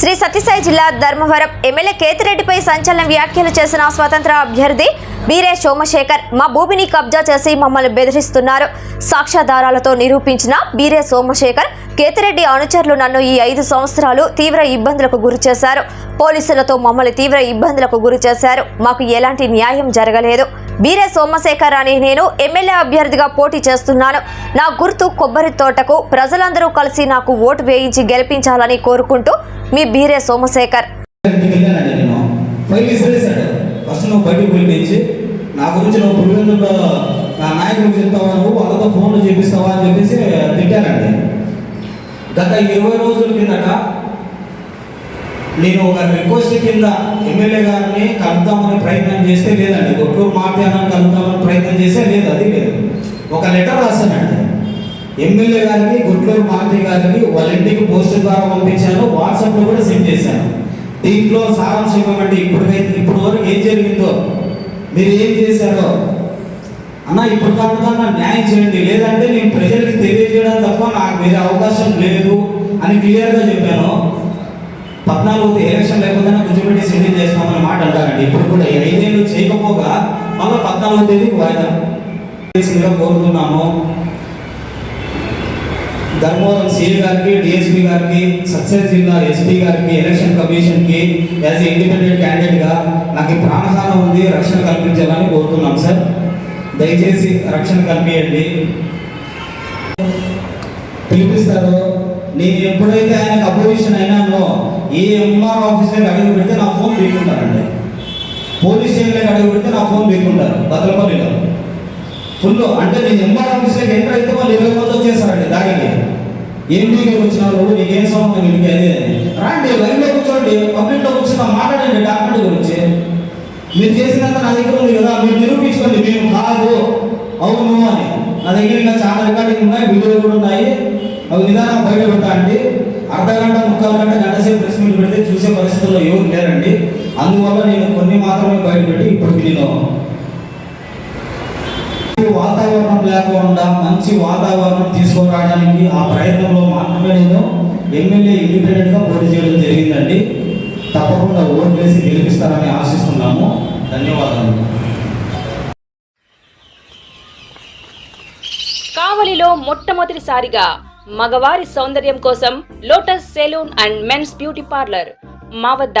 శ్రీ సత్యసాయి జిల్లా ధర్మవరం ఎమ్మెల్యే కేతిరెడ్డిపై సంచలన వ్యాఖ్యలు చేసిన స్వతంత్ర అభ్యర్థి బీరే సోమశేఖర్ మా భూమిని కబ్జా చేసి మమ్మల్ని బెదిరిస్తున్నారు. సాక్ష్యాధారాలతో నిరూపించిన బీరే సోమశేఖర్ కేతిరెడ్డి అనుచరులు నన్ను ఈ ఐదు సంవత్సరాలు తీవ్ర ఇబ్బందులకు గురి చేశారు. పోలీసులతో మమ్మల్ని తీవ్ర ఇబ్బందులకు గురి చేశారు. మాకు ఎలాంటి న్యాయం జరగలేదు. వీరే సోమశేఖర్ అని నేను ఎమ్మెల్యే అభ్యర్థిగా పోటీ చేస్తున్నాను. నా గుర్తు కొబ్బరి తోటకు ప్రజలందరూ కలిసి నాకు ఓటు వేయించి గెలిపించాలని కోరుకుంటూ మీ బీరే సోమశేఖర్. ఫస్ట్ నువ్వు బయటకు పిలిపించి నా గురించి నువ్వు పులివెందులో నా నాయకుడికి చెప్తావా నువ్వు? వాళ్ళతో ఫోన్లు చేపిస్తావా అని చెప్పేసి తిట్టానండి గత ఇరవై రోజుల కిందట నేను ఒక రిక్వెస్ట్ కింద ఎమ్మెల్యే గారిని కలుద్దామని ప్రయత్నం చేస్తే లేదండి. గుంటూరు మాట్లాడాలని కలుద్దామని ప్రయత్నం చేస్తే లేదు అది లేదు. ఒక లెటర్ రాశానండి. ఎమ్మెల్యే గారికి గుంటూరు మారుతి గారికి వాళ్ళ ఇంటికి పోస్ట్ ద్వారా పంపించాను. వాట్సాప్లో కూడా సెండ్ చేశాను. దీంట్లో సారాంశం ఏమంటే ఇప్పటికైతే ఇప్పుడు వరకు ఏం జరిగిందో మీరు ఏం చేశారో. అన్న ఇప్పుడు కాకుండా న్యాయం చేయండి. లేదంటే నేను ప్రజలకు తెలియజేయడం తప్ప నాకు వేరే అవకాశం లేదు అని క్లియర్గా చెప్పాను. పద్నాలుగు ఎలక్షన్ లేకుండా కూర్చోబెట్టి సిద్ధం చేస్తామని మాట అంటారండి. ఇప్పుడు కూడా ఐదేళ్ళు చేయకపోగా మళ్ళీ పద్నాలుగు తేదీ వాయిదా. కోరుతున్నాము. ధర్మవరం సిఏ గారికి డిఎస్పీ గారికి సక్సెస్ జిల్లా ఎస్పీ గారికి ఎలక్షన్ కమిషన్కి యాజ్ ఇండిపెండెంట్ క్యాండిడేట్గా నాకు ప్రాణహారం ఉంది రక్షణ కల్పించాలని కోరుతున్నాం సార్. దయచేసి రక్షణ కల్పించండి పిలిపిస్తారు నేను ఎప్పుడైతే ఆయనకు అపోజిషన్ అయినానో ఏ ఎంఆర్ ఆఫీస్లోకి అడుగు పెడితే నా ఫోన్ బీక్కుంటారండి పోలీస్ స్టేషన్లోకి అడుగు పెడితే నా ఫోన్ బీక్కుంటారు భద్రపల్లిలో. ఫుల్ అంటే నేను ఎంఆర్ ఆఫీస్లోకి ఎంటర్ అయితే వాళ్ళు ఇరవై మంది వచ్చేసారండి దానికి. ఏం మీకు వచ్చినారు నీకు ఏం సంబంధం ఇంటికి అది రాండి లైన్లో కూర్చోండి పబ్లిక్లో కూర్చున్నా మాట్లాడండి డాక్యుమెంట్ గురించి. మీరు చేసినంత నా దగ్గర ఉంది కదా మీరు నిరూపించుకోండి మేము కాదు. అవును అని. నా దగ్గర ఇంకా చాలా రికార్డింగ్ ఉన్నాయి వీడియోలు కూడా ఉన్నాయి. అవి నిదానం బయట పెట్టా అండి అర్ధ గంట ముక్కాలు గంట గంట సేపు ప్రెస్ మీట్ పెడితే చూసే పరిస్థితుల్లో ఎవరు లేరండి అందువల్ల నేను కొన్ని మాత్రమే బయటపెట్టి ఇప్పుడు నేను వాతావరణం లేకుండా మంచి వాతావరణం తీసుకురావడానికి ఆ ప్రయత్నంలో మాత్రమే నేను ఎమ్మెల్యే ఇండిపెండెంట్గా పోటీ చేయడం జరిగిందండి. తప్పకుండా ఓటు వేసి గెలిపిస్తారని ఆశిస్తున్నాము. ధన్యవాదాలు. కావలిలో మొట్టమొదటిసారిగా మగవారి సౌందర్యం కోసం lotus salon and men's beauty parlour మా వద్ద